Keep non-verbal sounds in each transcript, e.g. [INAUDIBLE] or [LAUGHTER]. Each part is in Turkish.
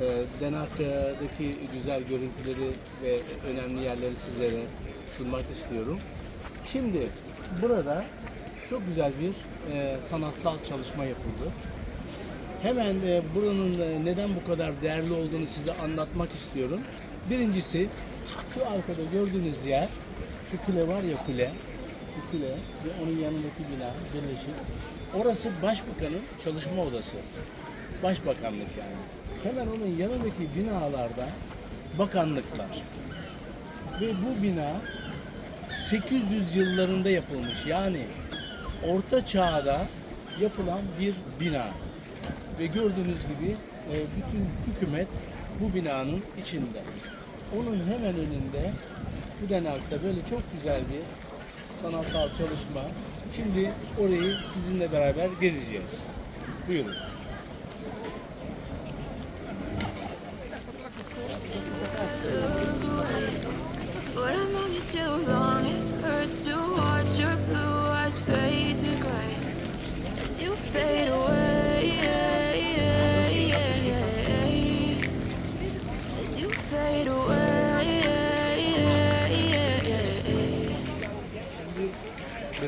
Ee, Denak'taki güzel görüntüleri ve önemli yerleri sizlere sunmak istiyorum. Şimdi burada çok güzel bir e, sanatsal çalışma yapıldı. Hemen e, buranın e, neden bu kadar değerli olduğunu size anlatmak istiyorum. Birincisi şu arkada gördüğünüz yer, şu kule var ya kule, bu kule ve onun yanındaki bina birleşik. Orası başbakanın çalışma odası. Başbakanlık yani. Hemen onun yanındaki binalarda bakanlıklar. Ve bu bina 800 yıllarında yapılmış. Yani orta çağda yapılan bir bina. Ve gördüğünüz gibi e, bütün hükümet bu binanın içinde. Onun hemen önünde bu denakta böyle çok güzel bir sanatsal çalışma. Şimdi orayı sizinle beraber gezeceğiz. Buyurun.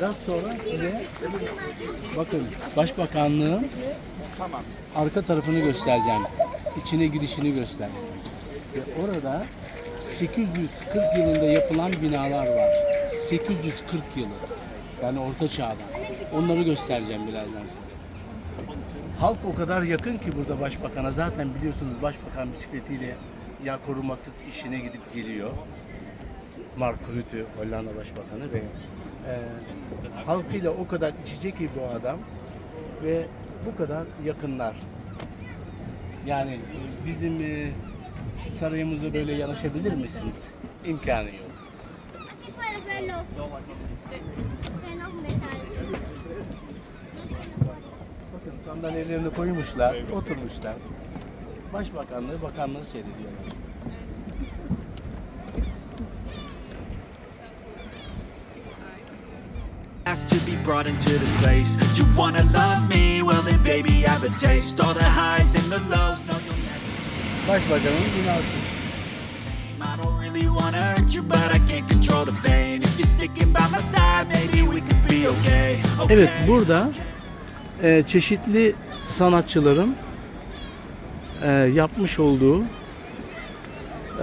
Biraz sonra size bakın Başbakanlığın arka tarafını göstereceğim. İçine girişini göster. Ve orada 840 yılında yapılan binalar var. 840 yılı. Yani orta çağda. Onları göstereceğim birazdan size. Halk o kadar yakın ki burada başbakana. Zaten biliyorsunuz başbakan bisikletiyle ya korumasız işine gidip geliyor. Mark Rutte, Hollanda Başbakanı ve e, halkıyla o kadar iç içe ki bu adam ve bu kadar yakınlar. Yani bizim e, sarayımıza böyle yanaşabilir misiniz? İmkanı yok. Bakın sandalyelerini koymuşlar, oturmuşlar. Başbakanlığı, bakanlığı seyrediyorlar. Asked to be brought into this place. You wanna love me? Well then, baby, have a taste. All the highs and the lows. No, you'll never. Binası. I don't really wanna hurt you, but I can't control the pain. If you're sticking by my side, maybe we could be okay. okay. Evet burada e, çeşitli sanatçıların e, yapmış olduğu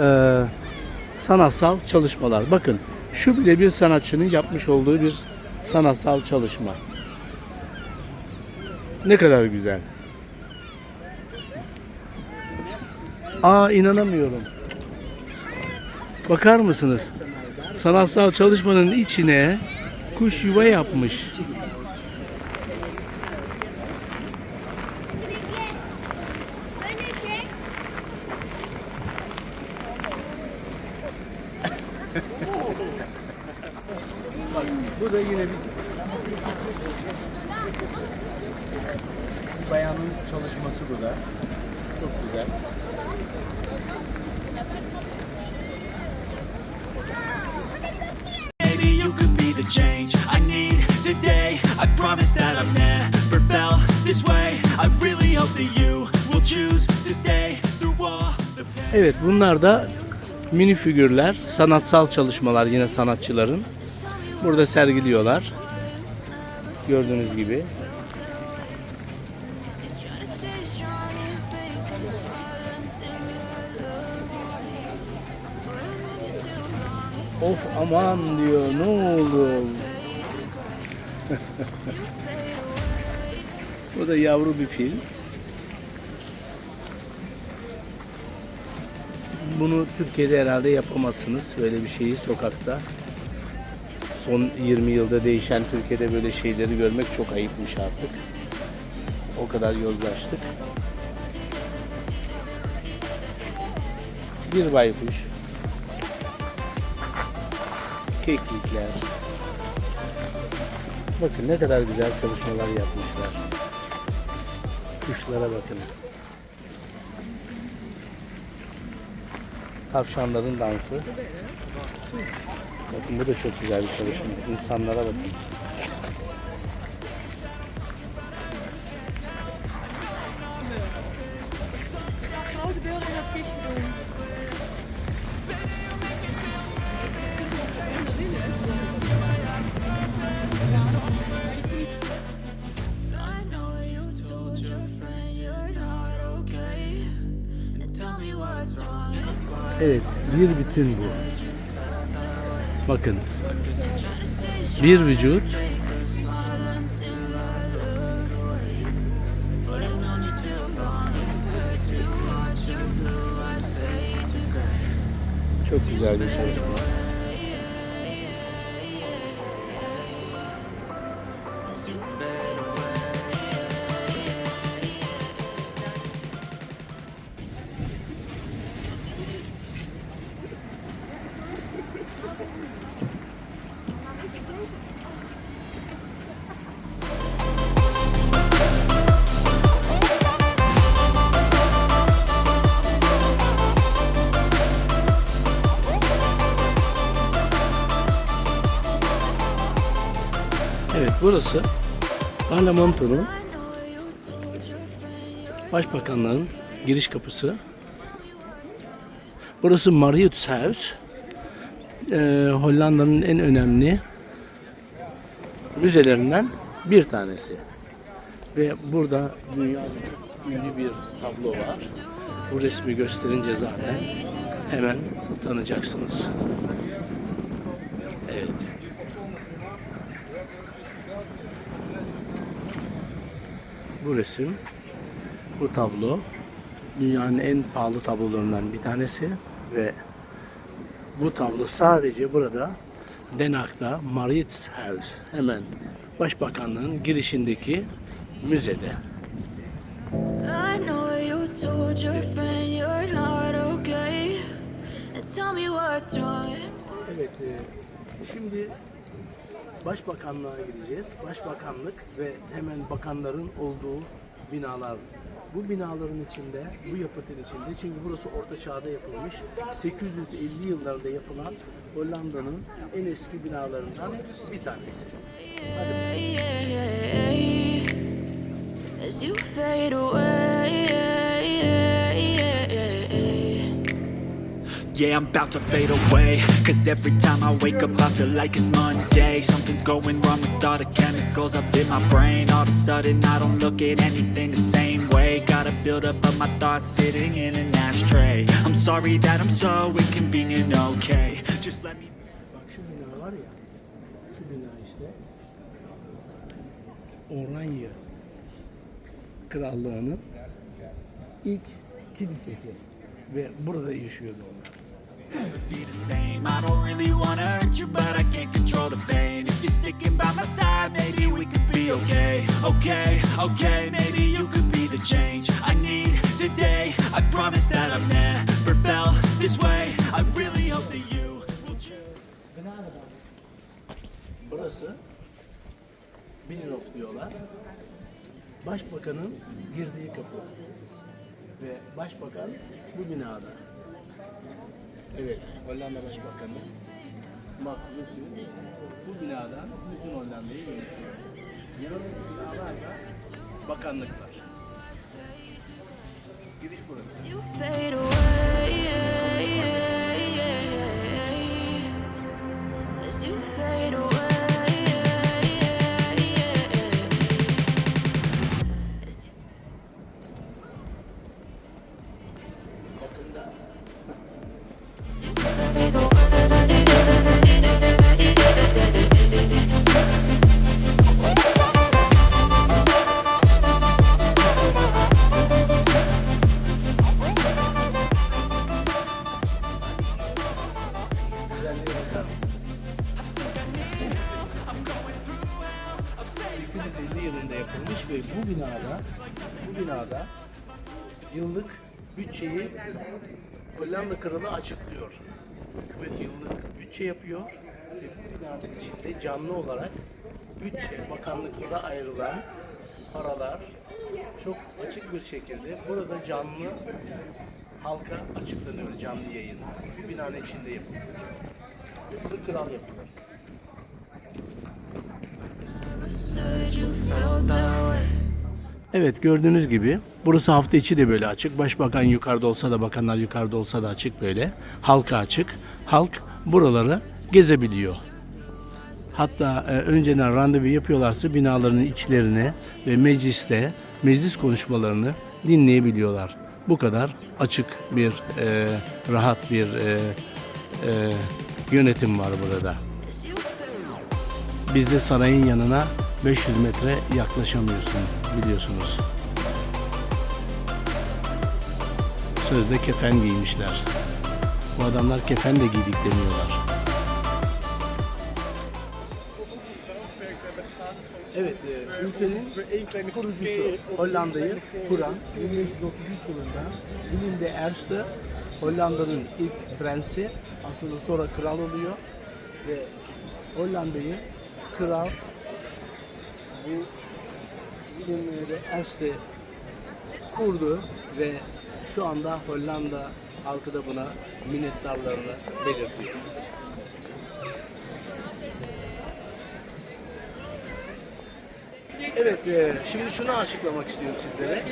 e, sanatsal çalışmalar. Bakın şu bile bir sanatçının yapmış olduğu bir sanatsal çalışma. Ne kadar güzel. Aa inanamıyorum. Bakar mısınız? Sanatsal çalışmanın içine kuş yuva yapmış. [LAUGHS] Bu da yine bir bir bayanın çalışması bu da. Çok güzel. Maybe you could be the change I need today. I promise that I've never felt this way. I really hope that you will choose to stay through all the pain. Evet bunlar da mini figürler, sanatsal çalışmalar yine sanatçıların. Burada sergiliyorlar. Gördüğünüz gibi. Of aman diyor ne oldu? [LAUGHS] Bu da yavru bir fil. Bunu Türkiye'de herhalde yapamazsınız böyle bir şeyi sokakta. Son 20 yılda değişen Türkiye'de böyle şeyleri görmek çok ayıpmış artık. O kadar yozlaştık. Bir baykuş. Keklikler. Bakın ne kadar güzel çalışmalar yapmışlar. Kuşlara bakın. Tavşanların dansı. Bakın bu da çok güzel bir çalışma. İnsanlara bakın. Evet, bir bütün bu. Bakın, bir vücut, Fake a smile until burası Parlamento'nun Başbakanlığın giriş kapısı. Burası Mauritshuis. Ee, Hollanda'nın en önemli müzelerinden bir tanesi. Ve burada dünya ünlü bir tablo var. Bu resmi gösterince zaten hemen tanıyacaksınız. Evet. Bu resim bu tablo dünyanın en pahalı tablolarından bir tanesi ve bu tablo sadece burada Den Haag'da Mauritshuis hemen Başbakanlığın girişindeki müzede. I know you told your friend you're not okay. And tell me what's wrong and Evet, e, şimdi Başbakanlığa gideceğiz. Başbakanlık ve hemen bakanların olduğu binalar. Bu binaların içinde, bu yapıtın içinde çünkü burası Orta Çağ'da yapılmış. 850 yıllarda yapılan Hollanda'nın en eski binalarından bir tanesi. as Yeah, I'm about to fade away. Cause every time I wake up, I feel like it's Monday. Something's going wrong with all the chemicals up in my brain. All of a sudden, I don't look at anything the same way. Got a buildup of my thoughts sitting in an ashtray. I'm sorry that I'm so inconvenient, okay? Just let me. Bak şu bina var ya, şu bina işte Oranya Krallığı'nın ilk kilisesi ve burada yaşıyordu onlar. Okay. Okay, maybe you could be the change I need today. I promise that I've never felt this way. I really hope that you will change. Burası Binnenhof diyorlar. Başbakanın girdiği kapı. Ve başbakan bu binada. Evet, Hollanda Başbakanı Mark Rutte bu binadan bütün Hollanda'yı yönetiyor. Yanındaki binalarda bakanlıklar. Giriş burası. Hollanda kralı açıklıyor. Hükümet yıllık bütçe yapıyor ve canlı olarak bütçe, bakanlıklara ayrılan paralar çok açık bir şekilde burada canlı halka açıklanıyor canlı yayın. Bir binanın içinde yapılıyor. Bunu kral yapıyor. Evet gördüğünüz gibi burası hafta içi de böyle açık. Başbakan yukarıda olsa da bakanlar yukarıda olsa da açık böyle. Halka açık. Halk buraları gezebiliyor. Hatta e, önceden randevu yapıyorlarsa binaların içlerine ve mecliste meclis konuşmalarını dinleyebiliyorlar. Bu kadar açık bir, e, rahat bir e, e, yönetim var burada. Bizde sarayın yanına 500 metre yaklaşamıyorsun biliyorsunuz. Sözde kefen giymişler. Bu adamlar kefen de giydik demiyorlar. Evet, e, ülkenin kurucusu Hollanda'yı kuran 1533 yılında Willem de Erste Hollanda'nın ilk prensi aslında sonra kral oluyor ve Hollanda'yı kral bu De Erste kurdu ve şu anda Hollanda halkı da buna minnettarlarını belirtiyor. Evet, e, şimdi şunu açıklamak istiyorum sizlere.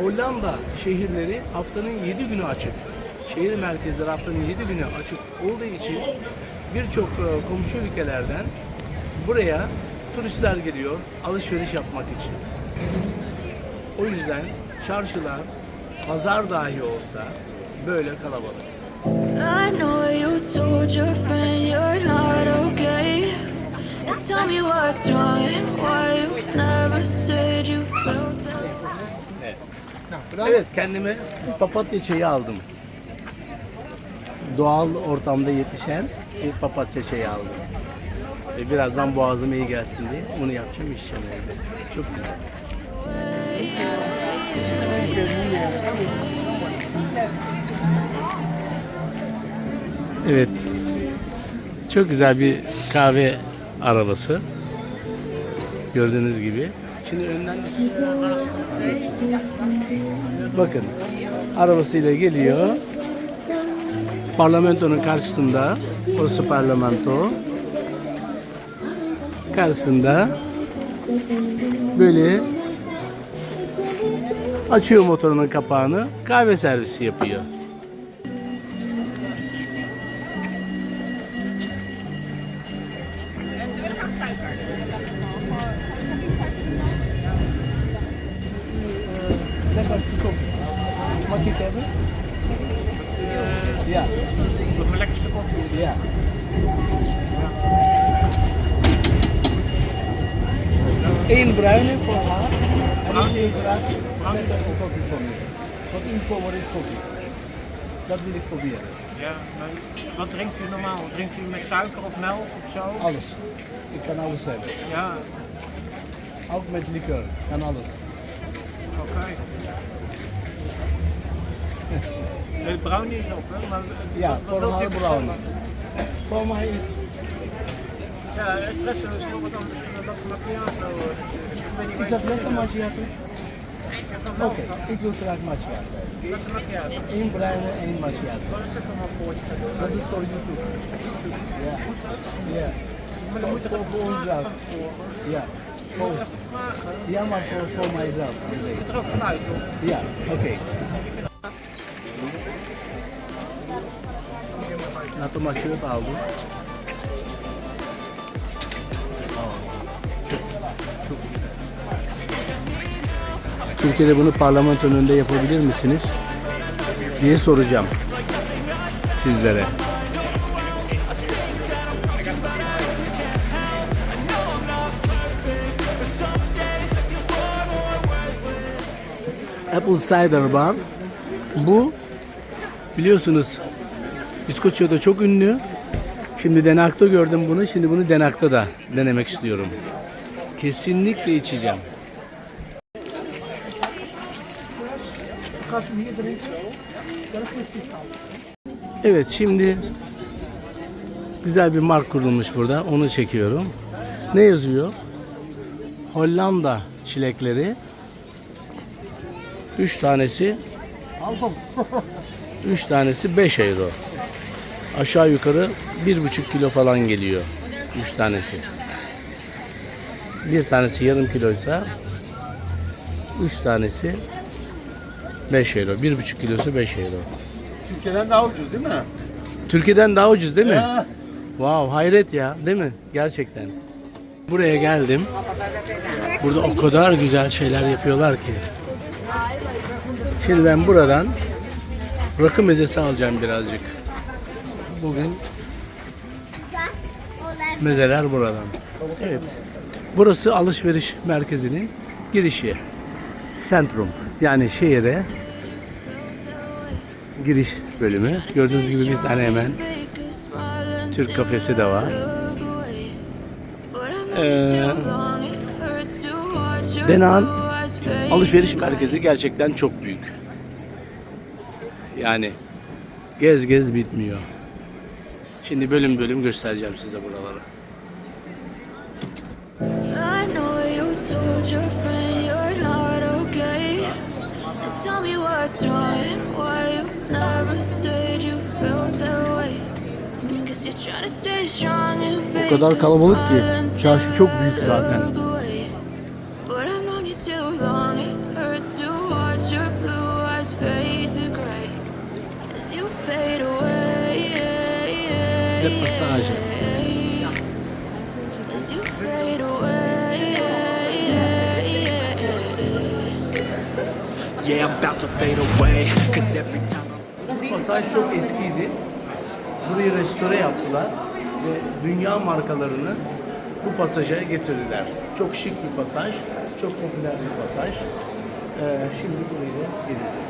Hollanda şehirleri haftanın 7 günü açık. Şehir merkezleri haftanın 7 günü açık olduğu için birçok e, komşu ülkelerden buraya turistler geliyor alışveriş yapmak için. O yüzden çarşılar, pazar dahi olsa böyle kalabalık. I know you told your friend you're not okay. And tell me what's wrong and why you never said you felt that way. Evet kendime papatya çayı aldım. Doğal ortamda yetişen bir papatya çayı aldım. Ve birazdan boğazıma iyi gelsin diye bunu yapacağım içeceğim evde. Çok güzel. Evet. Çok güzel bir kahve arabası. Gördüğünüz gibi. Şimdi önden Bakın arabasıyla geliyor. Parlamentonun karşısında orası parlamento. Karşısında böyle açıyor motorunun kapağını kahve servisi yapıyor. Hebben? Ja. Nog een lekkerste koffie. Ja. Eén bruine voor haar en één graag met een koffie voor mij. Wat u favoriet koffie? Dat wil ik proberen. Ja, maar wat drinkt u normaal? Drinkt u met suiker of melk of zo? Alles. Ik kan alles hebben. Ja, Ook met liqueur. Kan alles. oké. De brownie is op, hè? Maar Ja, voor bestellen? bruine. Voor mij is Ja, espresso is heel wat anders dan latte macchiato. Dus Is dat lekker macchiato? Oké, ik wil graag macchiato. Latte macchiato. Eén bruine, één macchiato. Wat is dat allemaal voor je? Dat is voor YouTube. Ja. Ja. Maar dan moet Voor, toch voor onszelf. Ja. Voor, even vragen. ja, maar voor, voor mijzelf. Het er ook vanuit, toch? Ja, oké. Laten we shirt aldım. Türkiye'de bunu parlamentonun önünde yapabilir misiniz? diye soracağım sizlere. Apple Cider Bar. Bu biliyorsunuz İskoçya'da çok ünlü. Şimdi Denak'ta gördüm bunu. Şimdi bunu Denak'ta da denemek istiyorum. Kesinlikle içeceğim. Evet şimdi güzel bir mark kurulmuş burada. Onu çekiyorum. Ne yazıyor? Hollanda çilekleri. 3 tanesi 3 tanesi 5 euro. Aşağı yukarı 1,5 kilo falan geliyor. 3 tanesi. Bir tanesi yarım kiloysa 3 tanesi 5 euro. 1,5 kilosu 5 euro. Türkiye'den daha ucuz değil mi? Türkiye'den daha ucuz değil mi? Wow hayret ya değil mi? Gerçekten. Buraya geldim. Burada o kadar güzel şeyler yapıyorlar ki. Şimdi ben buradan rakı mezesi alacağım birazcık. Bugün mezeler buradan. Evet. Burası alışveriş merkezinin girişi. Centrum. Yani şehire giriş bölümü. Gördüğünüz gibi bir tane hemen Türk kafesi de var. Ee, Denağın alışveriş merkezi gerçekten çok büyük. Yani gez gez bitmiyor. Şimdi bölüm bölüm göstereceğim size buraları. Tell me what's wrong why you fake kadar kalabalık ki. Çarşı çok büyük zaten. Ve pasajı. Yeah, I'm about to fade away. Cause every time Pasaj çok eskiydi. Burayı restore yaptılar ve dünya markalarını bu pasaja getirdiler. Çok şık bir pasaj, çok popüler bir pasaj. Ee, şimdi burayı da gezeceğiz.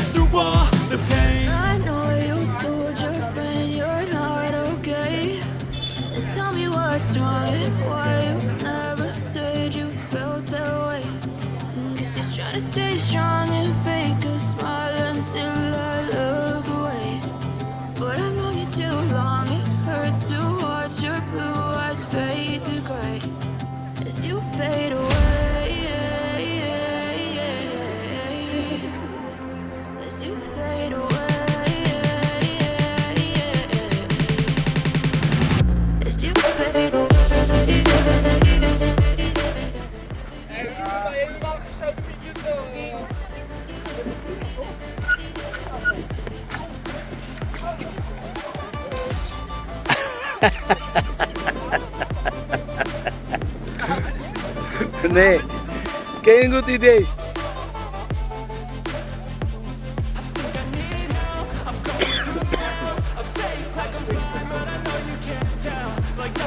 through ne? Can good today.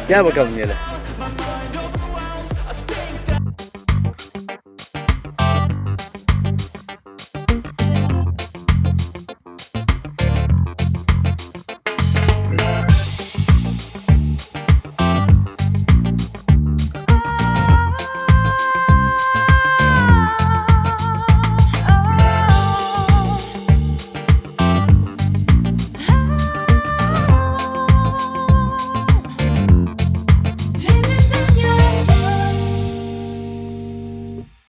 Gel [COUGHS] bakalım yere.